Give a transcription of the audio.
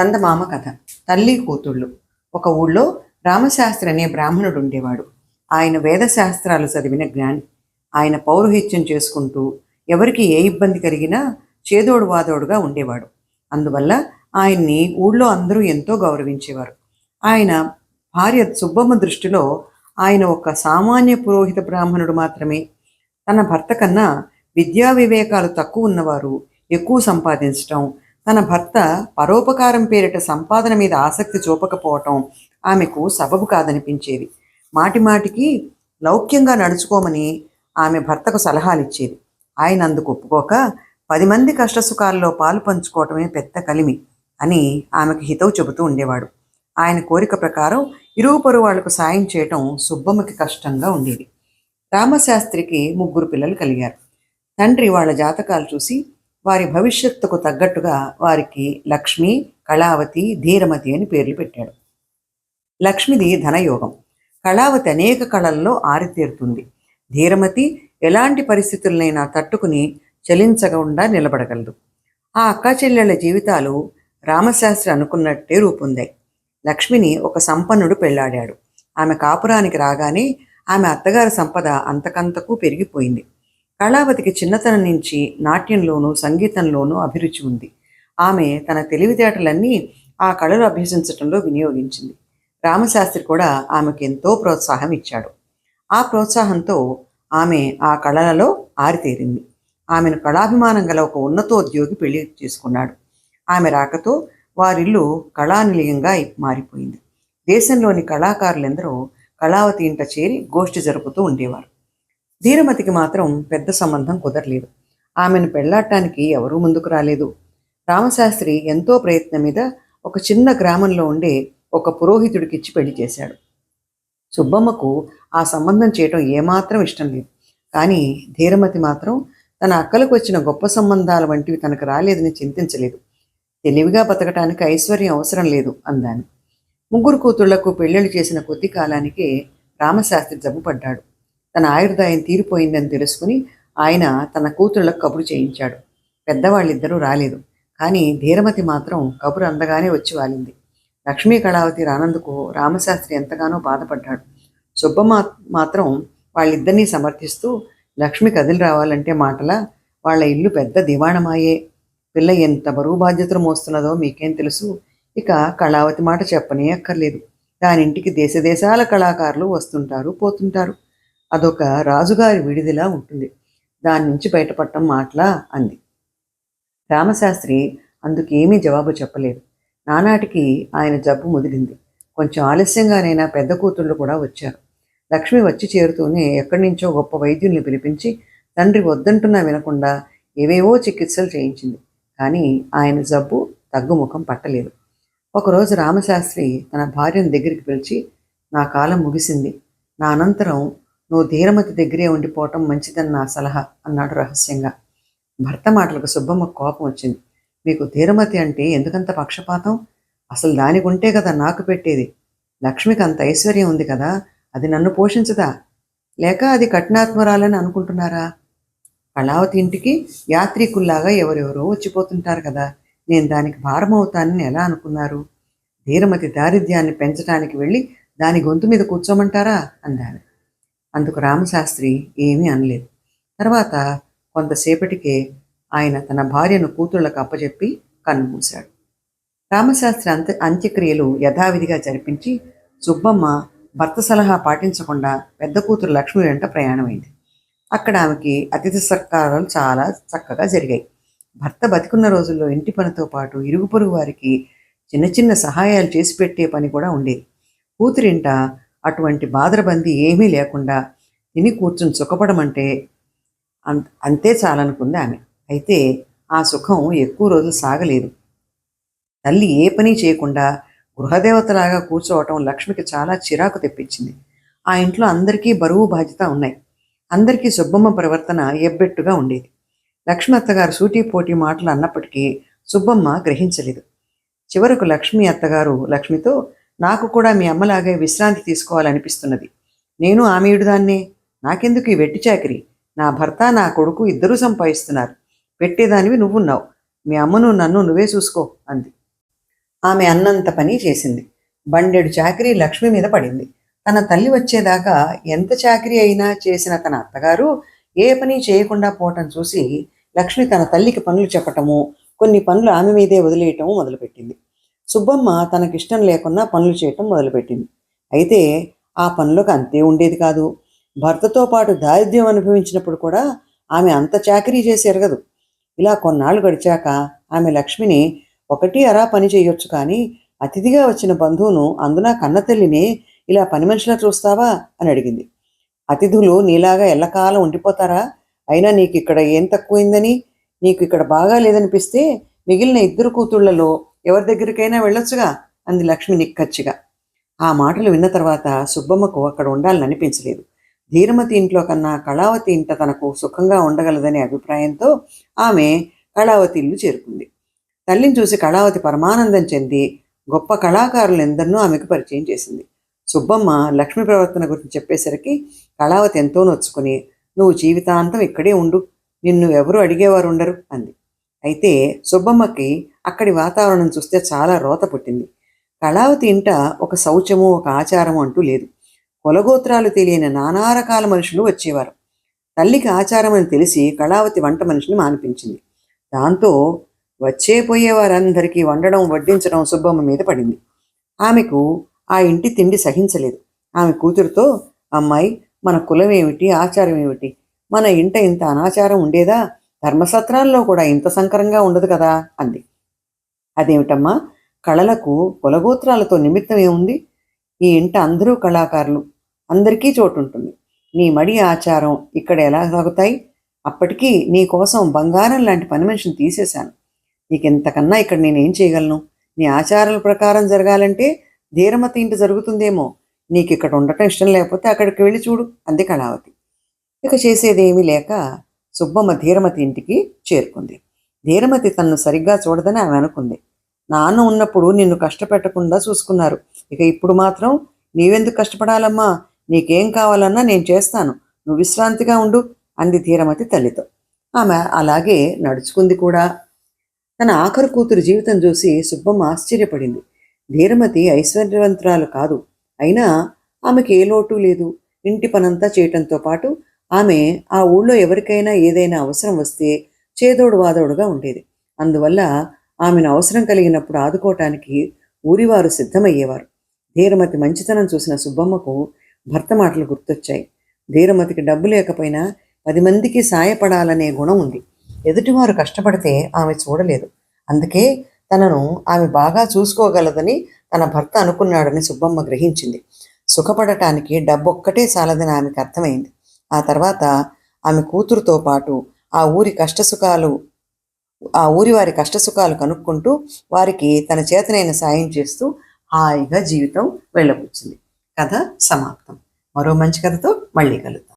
చందమామ కథ. తల్లి కూతుళ్ళు. ఒక ఊళ్ళో రామశాస్త్రి అనే బ్రాహ్మణుడు ఉండేవాడు. ఆయన వేదశాస్త్రాలు చదివిన జ్ఞాని. ఆయన పౌరోహిత్యం చేసుకుంటూ ఎవరికి ఏ ఇబ్బంది కలిగినా చేదోడు వాదోడుగా ఉండేవాడు. అందువల్ల ఆయన్ని ఊళ్ళో అందరూ ఎంతో గౌరవించేవారు. ఆయన భార్య సుబ్బమ్మ దృష్టిలో ఆయన ఒక సామాన్య పురోహిత బ్రాహ్మణుడు మాత్రమే. తన భర్త కన్నా విద్యా వివేకాలు తక్కువ ఉన్నవారు ఎక్కువ సంపాదించటం తన భర్త పరోపకారం పేరిట సంపాదన మీద ఆసక్తి చూపకపోవటం ఆమెకు సబబు కాదనిపించేది. మాటి మాటికి లౌక్యంగా నడుచుకోమని ఆమె భర్తకు సలహాలు ఇచ్చేది ఆయన అందుకు ఒప్పుకోక పది మంది కష్టసుఖాల్లో పాలు పంచుకోవటమే పెద్ద కలిమి అని ఆమెకు హితవు చెబుతూ ఉండేవాడు. ఆయన కోరిక ప్రకారం ఇరుగు పొరుగు వాళ్ళకు సాయం చేయటం సుబ్బమ్మకి కష్టంగా ఉండేది. రామశాస్త్రికి ముగ్గురు పిల్లలు కలిగారు. తండ్రి వాళ్ళ జాతకాలు చూసి వారి భవిష్యత్తుకు తగ్గట్టుగా వారికి లక్ష్మి కళావతి ధీరమతి అని పేర్లు పెట్టాడు. లక్ష్మిది ధనయోగం. కళావతి అనేక కళల్లో ఆరితేరుతుంది. ధీరమతి ఎలాంటి పరిస్థితులనైనా తట్టుకుని చలించకుండా నిలబడగలదు. ఆ అక్కాచెల్లెళ్ళ జీవితాలు రామశాస్త్రి అనుకున్నట్టే రూపొందాయి. లక్ష్మిని ఒక సంపన్నుడు పెళ్ళాడాడు. ఆమె కాపురానికి రాగానే ఆమె అత్తగారి సంపద అంతకంతకు పెరిగిపోయింది. కళావతికి చిన్నతనం నుంచి నాట్యంలోనూ సంగీతంలోనూ అభిరుచి ఉంది. ఆమె తన తెలివితేటలన్నీ ఆ కళలు అభ్యసించటంలో వినియోగించింది. రామశాస్త్రి కూడా ఆమెకు ఎంతో ప్రోత్సాహం ఇచ్చాడు. ఆ ప్రోత్సాహంతో ఆమె ఆ కళలలో ఆరితేరింది. ఆమెను కళాభిమానం గల ఒక ఉన్నతోద్యోగి పెళ్ళి చేసుకున్నాడు. ఆమె రాకతో వారిల్లు కళానిలయంగా మారిపోయింది. దేశంలోని కళాకారులెందరూ కళావతి ఇంట చేరి గోష్ఠి జరుపుతూ ఉండేవారు. ధీరమతికి మాత్రం పెద్ద సంబంధం కుదరలేదు. ఆమెను పెళ్ళాడటానికి ఎవరూ ముందుకు రాలేదు. రామశాస్త్రి ఎంతో ప్రయత్నం మీద ఒక చిన్న గ్రామంలో ఉండే ఒక పురోహితుడికిచ్చి పెళ్ళి చేశాడు. సుబ్బమ్మకు ఆ సంబంధం చేయటం ఏమాత్రం ఇష్టం లేదు. కానీ ధీరమతి మాత్రం తన అక్కలకు వచ్చిన గొప్ప సంబంధాల వంటివి తనకు రాలేదని చింతించలేదు. తెలివిగా బతకటానికి ఐశ్వర్యం అవసరం లేదు అందాను. ముగ్గురు కూతుళ్ళకు పెళ్ళిళ్ళు చేసిన కొద్ది కాలానికే రామశాస్త్రి జబ్బుపడ్డాడు. తన ఆయుర్దాయం తీరిపోయిందని తెలుసుకుని ఆయన తన కూతుళ్ళకు కబురు చేయించాడు. పెద్దవాళ్ళిద్దరూ రాలేదు. కానీ ధీరమతి మాత్రం కబురు అందగానే వచ్చి వాలింది. లక్ష్మీ కళావతి రానందుకు రామశాస్త్రి ఎంతగానో బాధపడ్డాడు. సుబ్బమ్మ మాత్రం వాళ్ళిద్దరినీ సమర్థిస్తూ లక్ష్మి కదిలి రావాలంటే మాటలా వాళ్ళ ఇల్లు పెద్ద దివాణమాయే. పిల్ల ఎంత బరువు బాధ్యతలు మోస్తున్నదో మీకేం తెలుసు. ఇక కళావతి మాట చెప్పనే అక్కర్లేదు. దానింటికి దేశదేశాల కళాకారులు వస్తుంటారు పోతుంటారు. అదొక రాజుగారి విడిదిలా ఉంటుంది. దాని నుంచి బయటపడటం మాటలా అంది. రామశాస్త్రి అందుకేమీ జవాబు చెప్పలేదు. నానాటికి ఆయన జబ్బు ముదిరింది. కొంచెం ఆలస్యంగానైనా పెద్ద కూతుళ్ళు కూడా వచ్చారు. లక్ష్మి వచ్చి చేరుతూనే ఎక్కడి నుంచో గొప్ప వైద్యుల్ని పిలిపించి తండ్రి వద్దంటున్నా వినకుండా ఏవేవో చికిత్సలు చేయించింది. కానీ ఆయన జబ్బు తగ్గుముఖం పట్టలేదు. ఒకరోజు రామశాస్త్రి తన భార్యను దగ్గరికి పిలిచి నా కాలం ముగిసింది. నా అనంతరం నువ్వు ధీరమతి దగ్గరే ఉండిపోవటం మంచిదని నా సలహా అన్నాడు రహస్యంగా. భర్త మాటలకు సుబ్బమ్మ కోపం వచ్చింది. మీకు ధీరమతి అంటే ఎందుకంత పక్షపాతం? అసలు దానికి ఉంటే కదా నాకు పెట్టేది. లక్ష్మికి అంత ఐశ్వర్యం ఉంది కదా అది నన్ను పోషించదా? లేక అది కఠినాత్మరాలని అనుకుంటున్నారా? కళావతి ఇంటికి యాత్రికుల్లాగా ఎవరెవరో వచ్చిపోతుంటారు కదా నేను దానికి భారం అవుతానని ఎలా అనుకున్నారు? ధీరమతి దారిద్ర్యాన్ని పెంచడానికి వెళ్ళి దాని గొంతు మీద కూర్చోమంటారా? అందాను అందుకు రామశాస్త్రి ఏమీ అనలేదు. తర్వాత కొంతసేపటికే ఆయన తన భార్యను కూతుళ్ళకు అప్పచెప్పి కన్నుమూశాడు రామశాస్త్రి అంత్య అంత్యక్రియలు యథావిధిగా జరిపించి సుబ్బమ్మ భర్త సలహా పాటించకుండా పెద్ద కూతురు లక్ష్మి వెంట ప్రయాణమైంది. అక్కడ ఆమెకి అతిథి సత్కారాలు చాలా చక్కగా జరిగాయి. భర్త బతికున్న రోజుల్లో ఇంటి పనితో పాటు ఇరుగు పొరుగు వారికి చిన్న చిన్న సహాయాలు చేసి పెట్టే పని కూడా ఉండేది. కూతురింట అటువంటి బాధరబంది ఏమీ లేకుండా తిని కూర్చుని సుఖపడమంటే అంత అంతే చాలనుకుంది ఆమె. అయితే ఆ సుఖం ఎక్కువ రోజులు సాగలేదు. తల్లి ఏ పని చేయకుండా గృహదేవతలాగా కూర్చోవటం లక్ష్మికి చాలా చిరాకు తెప్పించింది. ఆ ఇంట్లో అందరికీ బరువు బాధ్యత ఉన్నాయి. అందరికీ సుబ్బమ్మ ప్రవర్తన ఎబ్బెట్టుగా ఉండేది. లక్ష్మి అత్తగారు సూటి పోటీ మాటలు అన్నప్పటికీ సుబ్బమ్మ గ్రహించలేదు. చివరకు లక్ష్మి అత్తగారు లక్ష్మితో నాకు కూడా మీ అమ్మలాగే విశ్రాంతి తీసుకోవాలనిపిస్తున్నది. నేను ఆమెయుడుదాన్నే. నాకెందుకు ఈ వెట్టి చాకిరి? నా భర్త నా కొడుకు ఇద్దరూ సంపాదిస్తున్నారు. పెట్టేదానివి నువ్వున్నావు. మీ అమ్మను నన్ను నువ్వే చూసుకో అంది. ఆమె అన్నంత పని చేసింది. బండెడు చాకరీ లక్ష్మి మీద పడింది. తన తల్లి వచ్చేదాకా ఎంత చాకరీ అయినా చేసిన తన అత్తగారు ఏ పని చేయకుండా పోవటం చూసి లక్ష్మి తన తల్లికి పనులు చెప్పటము కొన్ని పనులు ఆమె మీదే వదిలేయటము మొదలుపెట్టింది. సుబ్బమ్మ తనకిష్టం లేకున్నా పనులు చేయటం మొదలుపెట్టింది. అయితే ఆ పనులకు అంతే ఉండేది కాదు. భర్తతో పాటు దారిద్ర్యం అనుభవించినప్పుడు కూడా ఆమె అంత చాకరీ చేసి ఎరగదు. ఇలా కొన్నాళ్ళు గడిచాక ఆమె లక్ష్మిని ఒకటి అరా పని చేయొచ్చు కానీ అతిథిగా వచ్చిన బంధువును అందున కన్నతల్లిని ఇలా పని మనిషిలా చూస్తావా అని అడిగింది. అతిథులు నీలాగా ఎల్లకాలం ఉండిపోతారా? అయినా నీకు ఇక్కడ ఏం తక్కువైందని? నీకు ఇక్కడ బాగా లేదనిపిస్తే మిగిలిన ఇద్దరు కూతుళ్ళలో ఎవరి దగ్గరికైనా వెళ్ళొచ్చుగా? అంది లక్ష్మి నిక్కచ్చిగా ఆ మాటలు విన్న తర్వాత సుబ్బమ్మకు అక్కడ ఉండాలని అనిపించలేదు. ధీరమతి ఇంట్లో కన్నా కళావతి ఇంట తనకు సుఖంగా ఉండగలదనే అభిప్రాయంతో ఆమె కళావతి ఇల్లు చేరుకుంది. తల్లిని చూసి కళావతి పరమానందం చెంది గొప్ప కళాకారులు ఎందరినో ఆమెకు పరిచయం చేసింది. సుబ్బమ్మ లక్ష్మి ప్రవర్తన గురించి చెప్పేసరికి కళావతి ఎంతో నొచ్చుకుని నువ్వు జీవితాంతం ఇక్కడే ఉండు. నిన్ను ఎవరు అడిగేవారు ఉండరు అంది. అయితే సుబ్బమ్మకి అక్కడి వాతావరణం చూస్తే చాలా రోత పుట్టింది. కళావతి ఇంట ఒక శౌచము ఒక ఆచారము అంటూ లేదు. కులగోత్రాలు తెలియని నానా రకాల మనుషులు వచ్చేవారు. తల్లికి ఆచారం అని తెలిసి కళావతి వంట మనిషిని మానిపించింది. దాంతో వచ్చే పోయే వారందరికీ వండడం వడ్డించడం సుబ్బమ్మ మీద పడింది. ఆమెకు ఆ ఇంటి తిండి సహించలేదు. ఆమె కూతురుతో అమ్మాయి మన కులం ఏమిటి ఆచారం ఏమిటి? మన ఇంట ఇంత అనాచారం ఉండేదా? ధర్మసత్రాల్లో కూడా ఇంత సంకరంగా ఉండదు కదా అంది. అదేమిటమ్మా? కళలకు కులగోత్రాలతో నిమిత్తం ఏముంది? ఈ ఇంట అందరూ కళాకారులు. అందరికీ చోటు ఉంటుంది నీ మడి ఆచారం ఇక్కడ ఎలా సాగుతాయి? అప్పటికీ నీ కోసం బంగారం లాంటి పని మనిషిని తీసేశాను. నీకెంతకన్నా ఇక్కడ నేనేం చేయగలను? నీ ఆచారాల ప్రకారం జరగాలంటే ధీరమతి ఇంటి జరుగుతుందేమో. నీకు ఇక్కడ ఉండటం ఇష్టం లేకపోతే అక్కడికి వెళ్ళి చూడు అంది కళావతి. ఇక చేసేదేమీ లేక సుబ్బమ్మ ధీరమతి ఇంటికి చేరుకుంది. ధీరమతి తన్ను సరిగ్గా చూడదని ఆమె అనుకుంది. నాన్న ఉన్నప్పుడు నిన్ను కష్టపెట్టకుండా చూసుకున్నారు. ఇక ఇప్పుడు మాత్రం నీవెందుకు కష్టపడాలమ్మా? నీకేం కావాలన్నా నేను చేస్తాను. నువ్వు విశ్రాంతిగా ఉండు అంది ధీరమతి తల్లితో. ఆమె అలాగే నడుచుకుంది కూడా. తన ఆఖరు కూతురు జీవితం చూసి సుబ్బమ్మ ఆశ్చర్యపడింది. ధీరమతి ఐశ్వర్యవంతురాలు కాదు. అయినా ఆమెకి ఏ లోటు లేదు. ఇంటి పనంతా చేయటంతో పాటు ఆమె ఆ ఊళ్ళో ఎవరికైనా ఏదైనా అవసరం వస్తే చేదోడు వాదోడుగా ఉండేది. అందువల్ల ఆమెను అవసరం కలిగినప్పుడు ఆదుకోవటానికి ఊరివారు సిద్ధమయ్యేవారు. ధీరమతి మంచితనం చూసిన సుబ్బమ్మకు భర్త మాటలు గుర్తొచ్చాయి. ధీరమతికి డబ్బు లేకపోయినా పది మందికి సాయపడాలనే గుణం ఉంది. ఎదుటివారు కష్టపడితే ఆమె చూడలేదు. అందుకే తనను ఆమె బాగా చూసుకోగలదని తన భర్త అనుకున్నాడని సుబ్బమ్మ గ్రహించింది. సుఖపడటానికి డబ్బొక్కటే చాలదని ఆమెకు అర్థమైంది. ఆ తర్వాత ఆమె కూతురుతో పాటు ఆ ఊరి కష్టసుఖాలు ఆ ఊరి వారి కష్టసుఖాలు కనుక్కుంటూ వారికి తన చేతనైన సాయం చేస్తూ హాయిగా జీవితం వెళ్ళబుచ్చింది కథ సమాప్తం. మరో మంచి కథతో మళ్ళీ కలుద్దాం.